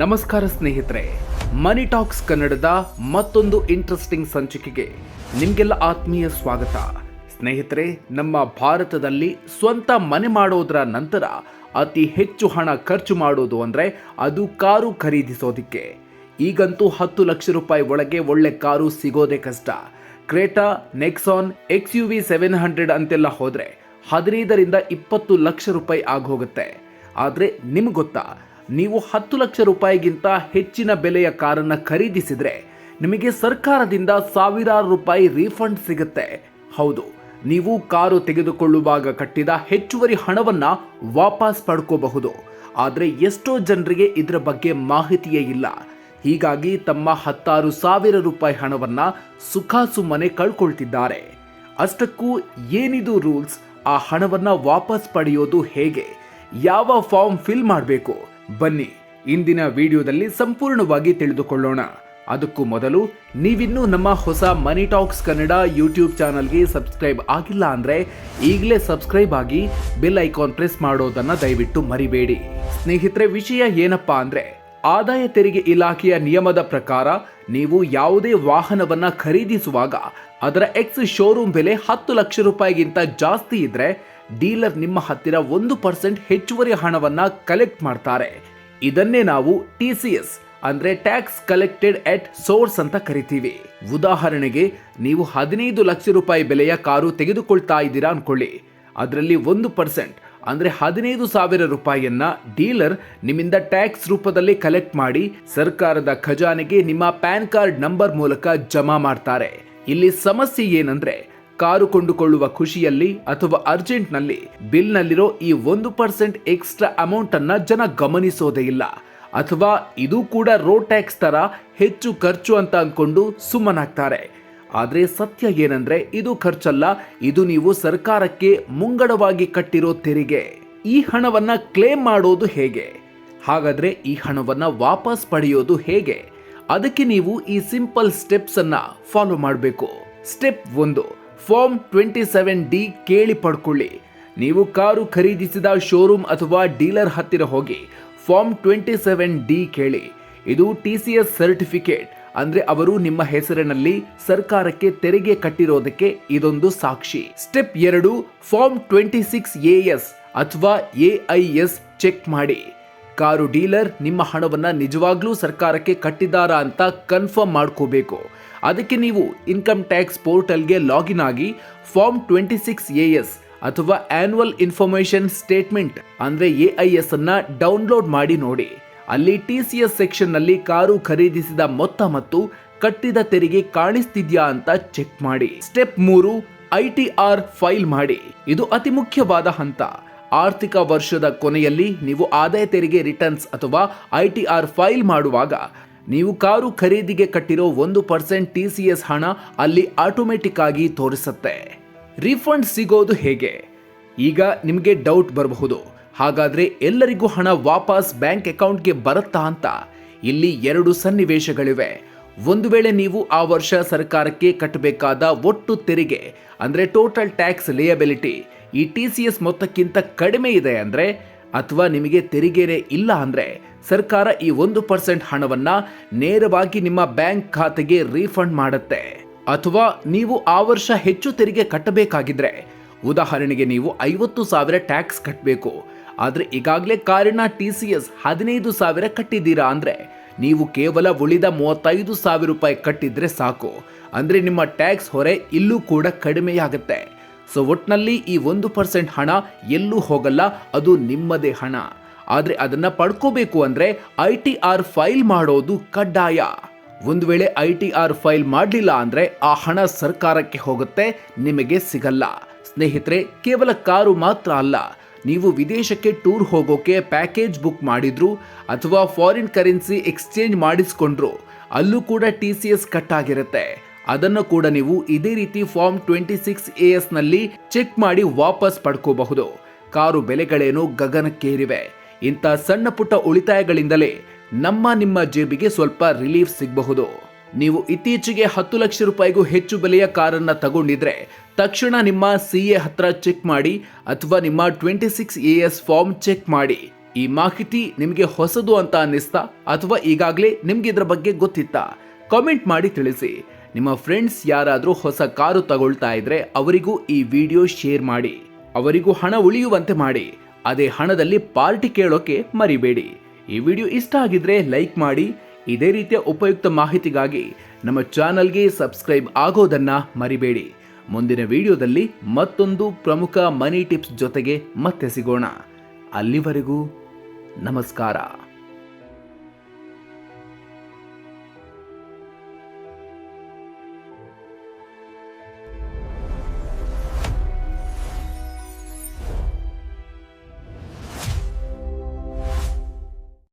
ನಮಸ್ಕಾರ ಸ್ನೇಹಿತರೆ ಮನಿ ಟಾಕ್ಸ್ ಕನ್ನಡದ ಮತ್ತೊಂದು ಇಂಟ್ರೆಸ್ಟಿಂಗ್ ಸಂಚಿಕೆಗೆ ನಿಮಗೆಲ್ಲ ಆತ್ಮೀಯ ಸ್ವಾಗತ. ಸ್ನೇಹಿತರೆ, ನಮ್ಮ ಭಾರತದಲ್ಲಿ ಸ್ವಂತ ಮನೆ ಮಾಡೋದರ ನಂತರ ಅತಿ ಹೆಚ್ಚು ಹಣ ಖರ್ಚು ಮಾಡೋದು ಅಂದರೆ ಅದು ಕಾರು ಖರೀದಿಸೋದಿಕ್ಕೆ. ಈಗಂತೂ ಹತ್ತು ಲಕ್ಷ ರೂಪಾಯಿ ಒಳಗೆ ಒಳ್ಳೆ ಕಾರು ಸಿಗೋದೇ ಕಷ್ಟ. Creta Nexon X U V seven hundred ಅಂತೆಲ್ಲ ಹೋದರೆ ಹದಿನೈದರಿಂದ ಇಪ್ಪತ್ತು ಲಕ್ಷ ರೂಪಾಯಿ ಆಗೋಗುತ್ತೆ. ಆದರೆ ನಿಮ್ಗೆ ಗೊತ್ತಾ ನೀವು ಹತ್ತು ಲಕ್ಷ ರೂಪಾಯಿಗಿಂತ ಹೆಚ್ಚಿನ ಬೆಲೆಯ ಕಾರನ್ನು ಖರೀದಿಸಿದರೆ ನಿಮಗೆ ಸರ್ಕಾರದಿಂದ ಸಾವಿರಾರು ರೂಪಾಯಿ ರೀಫಂಡ್ ಸಿಗುತ್ತೆ. ಹೌದು, ನೀವು ಕಾರು ತೆಗೆದುಕೊಳ್ಳುವಾಗ ಕಟ್ಟಿದ ಹೆಚ್ಚುವರಿ ಹಣವನ್ನು ವಾಪಸ್ ಪಡ್ಕೋಬಹುದು. ಆದರೆ ಎಷ್ಟೋ ಜನರಿಗೆ ಇದರ ಬಗ್ಗೆ ಮಾಹಿತಿಯೇ ಇಲ್ಲ. ಹೀಗಾಗಿ ತಮ್ಮ ಹತ್ತಾರು ಸಾವಿರ ರೂಪಾಯಿ ಹಣವನ್ನ ಸುಖಾಸುಮ್ಮನೆ ಕಳ್ಕೊಳ್ತಿದ್ದಾರೆ. ಅಷ್ಟಕ್ಕೂ ಏನಿದು ರೂಲ್ಸ್? ಆ ಹಣವನ್ನು ವಾಪಸ್ ಪಡೆಯೋದು ಹೇಗೆ? ಯಾವ ಫಾರ್ಮ್ ಫಿಲ್ ಮಾಡಬೇಕು? ಬನ್ನಿ, ಇಂದಿನ ವಿಡಿಯೋದಲ್ಲಿ ಸಂಪೂರ್ಣವಾಗಿ ತಿಳಿದುಕೊಳ್ಳೋಣ. ಅದಕ್ಕೂ ಮೊದಲು, ನೀವಿನ್ನೂ ನಮ್ಮ ಹೊಸ ಮನಿ ಟಾಕ್ಸ್ ಕನ್ನಡ ಯೂಟ್ಯೂಬ್ ಚಾನಲ್ಗೆ ಸಬ್ಸ್ಕ್ರೈಬ್ ಆಗಿಲ್ಲ ಅಂದರೆ ಈಗಲೇ ಸಬ್ಸ್ಕ್ರೈಬ್ ಆಗಿ ಬೆಲ್ ಐಕಾನ್ ಪ್ರೆಸ್ ಮಾಡೋದನ್ನು ದಯವಿಟ್ಟು ಮರಿಬೇಡಿ. ಸ್ನೇಹಿತರೆ, ವಿಷಯ ಏನಪ್ಪಾ ಅಂದರೆ, ಆದಾಯ ತೆರಿಗೆ ಇಲಾಖೆಯ ನಿಯಮದ ಪ್ರಕಾರ ನೀವು ಯಾವುದೇ ವಾಹನವನ್ನು ಖರೀದಿಸುವಾಗ ಅದರ ಎಕ್ಸ್ ಶೋರೂಮ್ ಬೆಲೆ ಹತ್ತು ಲಕ್ಷ ರೂಪಾಯಿಗಿಂತ ಜಾಸ್ತಿ ಇದ್ರೆ ಡೀಲರ್ ನಿಮ್ಮ ಹತ್ತಿರ ಒಂದು ಪರ್ಸೆಂಟ್ ಹೆಚ್ಚುವರಿ ಹಣವನ್ನ ಕಲೆಕ್ಟ್ ಮಾಡ್ತಾರೆ. ಇದನ್ನೇ ನಾವು ಟಿ ಸಿ ಎಸ್ ಅಂದ್ರೆ ಟ್ಯಾಕ್ಸ್ ಕಲೆಕ್ಟೆಡ್ ಎಟ್ ಸೋರ್ಸ್ ಅಂತ ಕರಿತೀವಿ. ಉದಾಹರಣೆಗೆ, ನೀವು ಹದಿನೈದು ಲಕ್ಷ ರೂಪಾಯಿ ಬೆಲೆಯ ಕಾರು ತೆಗೆದುಕೊಳ್ತಾ ಇದ್ದೀರಾ ಅನ್ಕೊಳ್ಳಿ. ಅದರಲ್ಲಿ ಒಂದು ಪರ್ಸೆಂಟ್ ಅಂದ್ರೆ ಹದಿನೈದು ಸಾವಿರ ರೂಪಾಯಿಯನ್ನ ಡೀಲರ್ ನಿಮ್ಮಿಂದ ಟ್ಯಾಕ್ಸ್ ರೂಪದಲ್ಲಿ ಕಲೆಕ್ಟ್ ಮಾಡಿ ಸರ್ಕಾರದ ಖಜಾನೆಗೆ ನಿಮ್ಮ ಪ್ಯಾನ್ ಕಾರ್ಡ್ ನಂಬರ್ ಮೂಲಕ ಜಮಾ ಮಾಡ್ತಾರೆ. ಇಲ್ಲಿ ಸಮಸ್ಯೆ ಏನಂದ್ರೆ ಕಾರು ಕೊಂಡುಕೊಳ್ಳುವ ಖುಷಿಯಲ್ಲಿ ಅಥವಾ ಅರ್ಜೆಂಟ್ನಲ್ಲಿ ಬಿಲ್ನಲ್ಲಿರೋ ಈ ಒಂದು ಪರ್ಸೆಂಟ್ ಎಕ್ಸ್ಟ್ರಾ ಅಮೌಂಟ್ ಅನ್ನ ಜನ ಗಮನಿಸೋದೇ ಇಲ್ಲ. ಅಥವಾ ಇದು ಕೂಡ ರೋಡ್ ಟ್ಯಾಕ್ಸ್ ತರ ಹೆಚ್ಚು ಖರ್ಚು ಅಂತ ಅಂದ್ಕೊಂಡು ಸುಮ್ಮನಾಗ್ತಾರೆ. ಆದರೆ ಸತ್ಯ ಏನಂದ್ರೆ ಇದು ಖರ್ಚಲ್ಲ, ಇದು ನೀವು ಸರ್ಕಾರಕ್ಕೆ ಮುಂಗಡವಾಗಿ ಕಟ್ಟಿರೋ ತೆರಿಗೆ. ಈ ಹಣವನ್ನ ಕ್ಲೇಮ್ ಮಾಡೋದು ಹೇಗೆ? ಹಾಗಾದ್ರೆ ಈ ಹಣವನ್ನ ವಾಪಸ್ ಪಡೆಯೋದು ಹೇಗೆ? ಅದಕ್ಕೆ ನೀವು ಈ ಸಿಂಪಲ್ ಸ್ಟೆಪ್ಸ್ ಅನ್ನ ಫಾಲೋ ಮಾಡಬೇಕು. ಸ್ಟೆಪ್ ಒಂದು ಫಾರ್ಮ್ ಟ್ವೆಂಟಿ ಸೆವೆನ್ ಡಿ ಕೇಳಿ ಪಡ್ಕೊಳ್ಳಿ. ನೀವು ಕಾರು ಖರೀದಿಸಿದ ಶೋರೂಮ್ ಅಥವಾ ಡೀಲರ್ ಹತ್ತಿರ ಹೋಗಿ ಫಾರ್ಮ್ ಟ್ವೆಂಟಿ ಸೆವೆನ್ ಡಿ ಕೇಳಿ. ಇದು ಟಿ ಸಿ ಎಸ್ ಸರ್ಟಿಫಿಕೇಟ್. ಅಂದ್ರೆ ಅವರು ನಿಮ್ಮ ಹೆಸರಿನಲ್ಲಿ ಸರ್ಕಾರಕ್ಕೆ ತೆರಿಗೆ ಕಟ್ಟಿರೋದಕ್ಕೆ ಇದೊಂದು ಸಾಕ್ಷಿ. ಸ್ಟೆಪ್ ಎರಡು, form twenty six A S ಅಥವಾ ಎ ಐ ಎಸ್ ಚೆಕ್ ಮಾಡಿ. ಕಾರು ಡೀಲರ್ ನಿಮ್ಮ ಹಣವನ್ನು ನಿಜವಾಗ್ಲೂ ಸರ್ಕಾರಕ್ಕೆ ಕಟ್ಟಿದ್ದಾರಾ ಅಂತ ಕನ್ಫರ್ಮ್ ಮಾಡ್ಕೋಬೇಕು. ಅದಕ್ಕೆ ನೀವು ಇನ್ಕಮ್ ಟ್ಯಾಕ್ಸ್ ಪೋರ್ಟಲ್ಗೆ ಲಾಗಿನ್ ಆಗಿ form twenty six A S ಅಥವಾ ಆನ್ಯುವಲ್ ಇನ್ಫಾರ್ಮೇಶನ್ ಸ್ಟೇಟ್ಮೆಂಟ್ ಅಂದರೆ ಎ ಐ ಎಸ್ ಅನ್ನು ಡೌನ್ಲೋಡ್ ಮಾಡಿ ನೋಡಿ. ಅಲ್ಲಿ ಟಿ ಸಿ ಎಸ್ ಸೆಕ್ಷನ್ನಲ್ಲಿ ಕಾರು ಖರೀದಿಸಿದ ಮೊತ್ತ ಮತ್ತು ಕಟ್ಟಿದ ತೆರಿಗೆ ಕಾಣಿಸ್ತಿದ್ಯಾ ಅಂತ ಚೆಕ್ ಮಾಡಿ. ಸ್ಟೆಪ್ ಮೂರು ಐ ಟಿ ಆರ್ ಫೈಲ್ ಮಾಡಿ. ಇದು ಅತಿ ಮುಖ್ಯವಾದ ಹಂತ. ಆರ್ಥಿಕ ವರ್ಷದ ಕೊನೆಯಲ್ಲಿ ನೀವು ಆದಾಯ ತೆರಿಗೆ ರಿಟರ್ನ್ಸ್ ಅಥವಾ ಐ ಟಿ ಆರ್ ಫೈಲ್ ಮಾಡುವಾಗ ನೀವು ಕಾರು ಖರೀದಿಗೆ ಕಟ್ಟಿರೋ ಒಂದು ಪರ್ಸೆಂಟ್ ಟಿ ಸಿ ಎಸ್ ಹಣ ಅಲ್ಲಿ ಆಟೋಮೆಟಿಕ್ ಆಗಿ ತೋರಿಸುತ್ತೆ. ರೀಫಂಡ್ ಸಿಗೋದು ಹೇಗೆ? ಈಗ ನಿಮಗೆ ಡೌಟ್ ಬರಬಹುದು. ಹಾಗಾದ್ರೆ ಎಲ್ಲರಿಗೂ ಹಣ ವಾಪಸ್ ಬ್ಯಾಂಕ್ ಅಕೌಂಟ್ಗೆ ಬರುತ್ತಾ ಅಂತ? ಇಲ್ಲಿ ಎರಡು ಸನ್ನಿವೇಶಗಳಿವೆ. ಒಂದು ವೇಳೆ ನೀವು ಆ ವರ್ಷ ಸರ್ಕಾರಕ್ಕೆ ಕಟ್ಟಬೇಕಾದ ಒಟ್ಟು ತೆರಿಗೆ, ಅಂದ್ರೆ ಟೋಟಲ್ ಟ್ಯಾಕ್ಸ್ ಲಿಯಬಿಲಿಟಿ ಈ ಟಿ ಸಿ ಎಸ್ ಮೊತ್ತಕ್ಕಿಂತ ಕಡಿಮೆ ಇದೆ ಅಂದರೆ ಅಥವಾ ನಿಮಗೆ ತೆರಿಗೆನೇ ಇಲ್ಲ ಅಂದರೆ ಸರ್ಕಾರ ಈ ಒಂದು ಪರ್ಸೆಂಟ್ ಹಣವನ್ನು ನೇರವಾಗಿ ನಿಮ್ಮ ಬ್ಯಾಂಕ್ ಖಾತೆಗೆ ರೀಫಂಡ್ ಮಾಡುತ್ತೆ. ಅಥವಾ ನೀವು ಆ ವರ್ಷ ಹೆಚ್ಚು ತೆರಿಗೆ ಕಟ್ಟಬೇಕಾಗಿದ್ರೆ ಉದಾಹರಣೆಗೆ ನೀವು ಐವತ್ತು ಸಾವಿರ ಟ್ಯಾಕ್ಸ್ ಕಟ್ಟಬೇಕು ಆದರೆ ಈಗಾಗಲೇ ಕಾರಿನ ಟಿ ಸಿ ಎಸ್ ಹದಿನೈದು ಸಾವಿರ ಕಟ್ಟಿದ್ದೀರಾ ಅಂದರೆ ನೀವು ಕೇವಲ ಉಳಿದ ಮೂವತ್ತೈದು ಸಾವಿರ ರೂಪಾಯಿ ಕಟ್ಟಿದ್ರೆ ಸಾಕು. ಅಂದರೆ ನಿಮ್ಮ ಟ್ಯಾಕ್ಸ್ ಹೊರೆ ಇಲ್ಲೂ ಕೂಡ ಕಡಿಮೆಯಾಗುತ್ತೆ. ಸೊ ಒಟ್ಟಿನಲ್ಲಿ ಈ ಒಂದು ಪರ್ಸೆಂಟ್ ಹಣ ಎಲ್ಲೂ ಹೋಗಲ್ಲ, ಅದು ನಿಮ್ಮದೇ ಹಣ. ಆದರೆ ಅದನ್ನು ಪಡ್ಕೋಬೇಕು ಅಂದರೆ ಐ ಟಿ ಆರ್ ಫೈಲ್ ಮಾಡೋದು ಕಡ್ಡಾಯ. ಒಂದು ವೇಳೆ ಐ ಟಿ ಆರ್ ಫೈಲ್ ಮಾಡಲಿಲ್ಲ ಅಂದರೆ ಆ ಹಣ ಸರ್ಕಾರಕ್ಕೆ ಹೋಗುತ್ತೆ, ನಿಮಗೆ ಸಿಗಲ್ಲ. ಸ್ನೇಹಿತರೆ, ಕೇವಲ ಕಾರು ಮಾತ್ರ ಅಲ್ಲ, ನೀವು ವಿದೇಶಕ್ಕೆ ಟೂರ್ ಹೋಗೋಕೆ ಪ್ಯಾಕೇಜ್ ಬುಕ್ ಮಾಡಿದ್ರು, ಅಥವಾ ಫಾರಿನ್ ಕರೆನ್ಸಿ ಎಕ್ಸ್ಚೇಂಜ್ ಮಾಡಿಸ್ಕೊಂಡ್ರು, ಅಲ್ಲೂ ಕೂಡ ಟಿ ಸಿ ಎಸ್ ಕಟ್ ಆಗಿರುತ್ತೆ ಅದನ್ನು ಕೂಡ ನೀವು ಇದೇ ರೀತಿ ಫಾರ್ಮ್ ಟ್ವೆಂಟಿ ಸಿಕ್ಸ್ ಎ ಎಸ್ನಲ್ಲಿ ಚೆಕ್ ಮಾಡಿ ವಾಪಸ್ ಪಡ್ಕೋಬಹುದು. ಕಾರು ಬೆಲೆಗಳೇನು ಗಗನಕ್ಕೇರಿವೆ. ಇಂಥ ಸಣ್ಣ ಪುಟ್ಟ ಉಳಿತಾಯಗಳಿಂದಲೇ ನಮ್ಮ ನಿಮ್ಮ ಜೇಬಿಗೆ ಸ್ವಲ್ಪ ರಿಲೀಫ್ ಸಿಗಬಹುದು. ನೀವು ಇತ್ತೀಚೆಗೆ ಹತ್ತು ಲಕ್ಷ ರೂಪಾಯಿಗೂ ಹೆಚ್ಚು ಬೆಲೆಯ ಕಾರನ್ನು ತಗೊಂಡಿದ್ರೆ ತಕ್ಷಣ ನಿಮ್ಮ ಸಿ ಎ ಹತ್ರ ಚೆಕ್ ಮಾಡಿ ಅಥವಾ ನಿಮ್ಮ twenty six A S form check ಮಾಡಿ. ಈ ಮಾಹಿತಿ ನಿಮಗೆ ಹೊಸದು ಅಂತ ಅನ್ನಿಸ್ತಾ ಅಥವಾ ಈಗಾಗಲೇ ನಿಮ್ಗೆ ಇದರ ಬಗ್ಗೆ ಗೊತ್ತಿತ್ತಾ? ಕಾಮೆಂಟ್ ಮಾಡಿ ತಿಳಿಸಿ. ನಿಮ್ಮ ಫ್ರೆಂಡ್ಸ್ ಯಾರಾದರೂ ಹೊಸ ಕಾರು ತಗೊಳ್ತಾ ಇದ್ರೆ ಅವರಿಗೂ ಈ ವಿಡಿಯೋ ಶೇರ್ ಮಾಡಿ, ಅವರಿಗೂ ಹಣ ಉಳಿಯುವಂತೆ ಮಾಡಿ, ಅದೇ ಹಣದಲ್ಲಿ ಪಾರ್ಟಿ ಕೇಳೋಕೆ ಮರಿಬೇಡಿ. ಈ ವಿಡಿಯೋ ಇಷ್ಟ ಆಗಿದ್ರೆ ಲೈಕ್ ಮಾಡಿ, ಇದೇ ರೀತಿಯ ಉಪಯುಕ್ತ ಮಾಹಿತಿಗಾಗಿ ನಮ್ಮ ಚಾನಲ್ಗೆ ಸಬ್ಸ್ಕ್ರೈಬ್ ಆಗೋದನ್ನ ಮರಿಬೇಡಿ. ಮುಂದಿನ ವಿಡಿಯೋದಲ್ಲಿ ಮತ್ತೊಂದು ಪ್ರಮುಖ ಮನಿ ಟಿಪ್ಸ್ ಜೊತೆಗೆ ಮತ್ತೆ ಸಿಗೋಣ. ಅಲ್ಲಿವರೆಗೂ ನಮಸ್ಕಾರ.